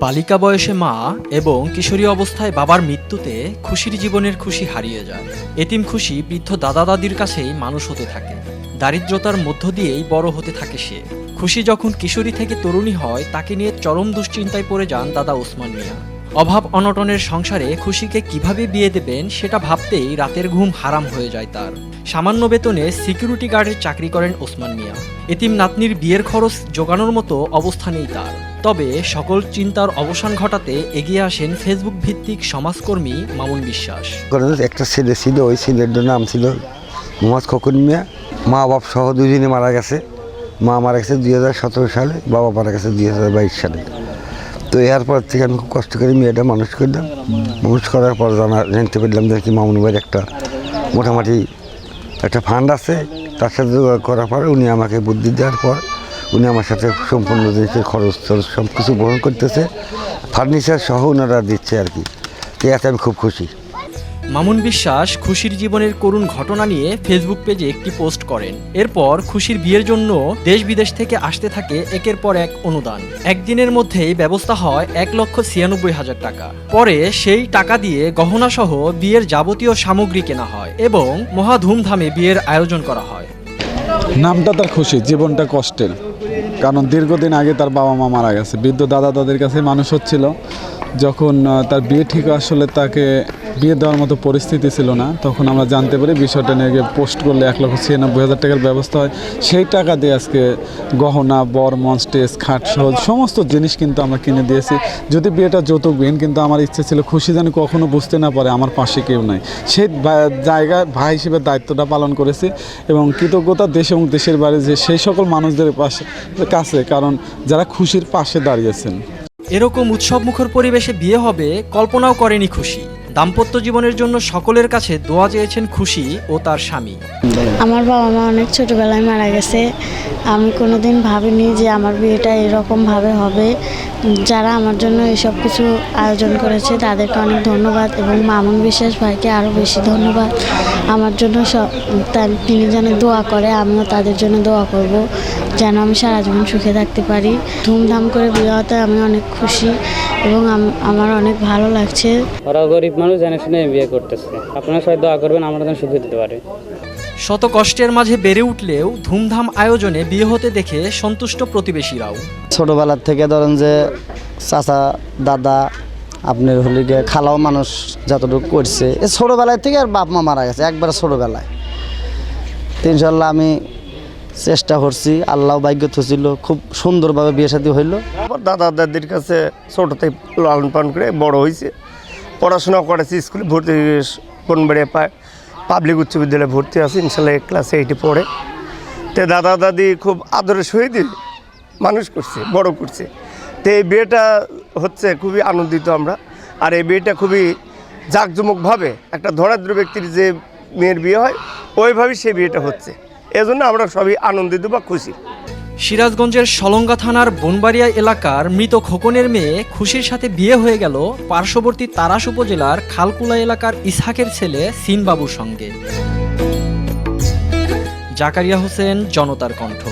বালিকা বয়সে মা এবং কিশোরী অবস্থায় বাবার মৃত্যুতে খুশির জীবনের খুশি হারিয়ে যায়। এতিম খুশি বৃদ্ধ দাদা দাদির কাছেই মানুষ হতে থাকে। দারিদ্রতার মধ্য দিয়েই বড় হতে থাকে সে। খুশি যখন কিশোরী থেকে তরুণী হয়, তাকে নিয়ে চরম দুশ্চিন্তায় পড়ে যান দাদা ওসমান মিয়া। অভাব অনটনের সংসারে খুশিকে কীভাবে বিয়ে দেবেন সেটা ভাবতেই রাতের ঘুম হারাম হয়ে যায় তার। সামান্য বেতনে সিকিউরিটি গার্ডের চাকরি করেন ওসমান মিয়া। এতিম নাতনির বিয়ের খরচ জোগানোর মতো অবস্থা নেই তার। তবে সকল চিন্তার অবসান ঘটাতে এগিয়ে আসেন ফেসবুক ভিত্তিক সমাজকর্মী মামুন বিশ্বাস। একটা ছেলে ছিল, ওই ছেলেটার নাম ছিল মোহাম্মদ খকুন মিয়া। মা বাপ সহ দুজনে মারা গেছে। মা মারা গেছে দুই হাজার সতেরো সালে, বাবা মারা গেছে দুই হাজার বাইশ সালে। তো এরপর থেকে আমি খুব কষ্ট করে মেয়েটা মানুষ করলাম মানুষ করার পর জানা জানতে পারলাম যে কি মামুন ভাইয়ের একটা মোটামুটি একটা ফান্ড আছে। তার সাথে যোগাযোগ করার পর উনি আমাকে বুদ্ধি দেওয়ার পর উনি আমার সাথে সম্পূর্ণ জিনিসের খরচ টরচ সব কিছু বহন করতেছে। ফার্নিচার সহ ওনারা দিচ্ছে আর কি। এতে আমি খুব খুশি। মামুন বিশ্বাস খুশির জীবনের করুণ ঘটনা নিয়ে ফেসবুক পেজে একটি পোস্ট করেন। এরপর খুশির বিয়ের জন্য দেশ বিদেশ থেকে আসতে থাকে একের পর এক অনুদান। একদিনের মধ্যেই ব্যবস্থা হয় এক লক্ষ ছিয়ানব্বই হাজার টাকা। পরে সেই টাকা দিয়ে গহনা সহ বিয়ের যাবতীয় সামগ্রী কেনা হয় এবং মহা ধুমধামে বিয়ের আয়োজন করা হয়। নামটা তার খুশি, জীবনটা কষ্টের। কারণ দীর্ঘদিন আগে তার বাবা মা মারা গেছে। বৃদ্ধ দাদা দাদির কাছে মানুষ হচ্ছিল। যখন তার বিয়ে ঠিক আসলে তাকে বিয়ে দেওয়ার মতো পরিস্থিতি ছিল না। তখন আমরা জানতে পারি বিষয়টা নিয়ে গিয়ে পোস্ট করলে এক লক্ষ ছিয়ানব্বই হাজার টাকার ব্যবস্থা হয়। সেই টাকা দিয়ে আজকে গহনা বরমন স্টেজ, খাট সহ সমস্ত জিনিস কিন্তু আমরা কিনে দিয়েছি। যদি বিয়েটা যৌতুকবিহীন, কিন্তু আমার ইচ্ছে ছিল খুশি যেন কখনো বুঝতে না পারে আমার পাশে কেউ নাই। সেই জায়গায় ভাই হিসেবে দায়িত্বটা পালন করেছি এবং কৃতজ্ঞতা দেশ এবং দেশের বাইরে যে সেই সকল মানুষদের পাশে, কাছে, কারণ যারা খুশির পাশে দাঁড়িয়েছেন। এরকম উৎসবমুখর পরিবেশে বিয়ে হবে, কল্পনাও করেনি খুশি। দাম্পত্য জীবনের জন্য সকলের কাছে দোয়া চেয়েছেন খুশি ও তার স্বামী। আমার বাবা মা অনেক ছোটবেলায় মারা গেছে। আমি কোনোদিন ভাবিনি যে আমার বিয়েটা এরকমভাবে হবে। যারা আমার জন্য এসব কিছু আয়োজন করেছে, তাদেরকে অনেক ধন্যবাদ এবং মামুন বিশ্বাস ভাইকে আরও বেশি ধন্যবাদ। আমার জন্য সব তিনি যেন দোয়া করে, আমিও তাদের জন্য দোয়া করব, যেন আমি সারা জীবন সুখে থাকতে পারি। ধুমধাম করে বিয়ে হতে আমি অনেক খুশি এবং আমার অনেক ভালো লাগছে। ওরা গরিব মানুষ জেনে শুনে বিয়ে করতেছে। আপনারা সবাই দোয়া করবেন, আমরা যেন সুখী দিতে পারি। শত কষ্টের মাঝে বেড়ে উঠলেও ধুমধাম আয়োজনে বিয়ে হতে দেখে সন্তুষ্ট প্রতিবেশীরাও। ছোটোবেলার থেকে ধরেন যে চাচা দাদা আপনার হলে গিয়ে খালাও মানুষ যতটুকু করছে এ ছোটোবেলায় থেকে আর বাপ মা মারা গেছে একবার ছোটোবেলায়। তো ইনশাল্লাহ আমি চেষ্টা করছি আল্লাহ ভাগ্য থছিল খুব সুন্দরভাবে বিয়ে শাদী হইল। আমার দাদা দাদির কাছে ছোটো থেকে লালন পালন করে বড় হয়েছে পড়াশোনা করেছি স্কুলে ভর্তি কোনবাড়িয়া পাবলিক উচ্চ বিদ্যালয়ে ভর্তি আছে, ইনশাল্লাহ ক্লাসে এইটে পড়ে। তো দাদা দাদি খুব আদরের সহিত মানুষ করছে, বড় করছে। তো এই বিয়েটা হচ্ছে খুবই আনন্দিত আমরা। আর এই বিয়েটা খুবই জাঁকজমকভাবে একটা ধরাদ্র ব্যক্তির যে মেয়ের বিয়ে হয়, ওইভাবেই সেই বিয়েটা হচ্ছে। এজন্য আমরা সবই আনন্দিত বা খুশি। সিরাজগঞ্জের সলঙ্গা থানার বনবাড়িয়া এলাকার মৃত খোকনের মেয়ে খুশির সাথে বিয়ে হয়ে গেল পার্শ্ববর্তী তারাস উপজেলার খালকুলা এলাকার ইসহাকের ছেলে সিনবাবুর সঙ্গে। জাকারিয়া হোসেন, জনতার কণ্ঠ।